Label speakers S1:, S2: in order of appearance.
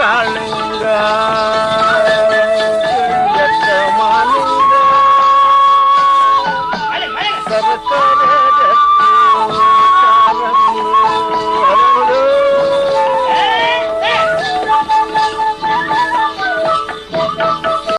S1: காணுங்க சரசர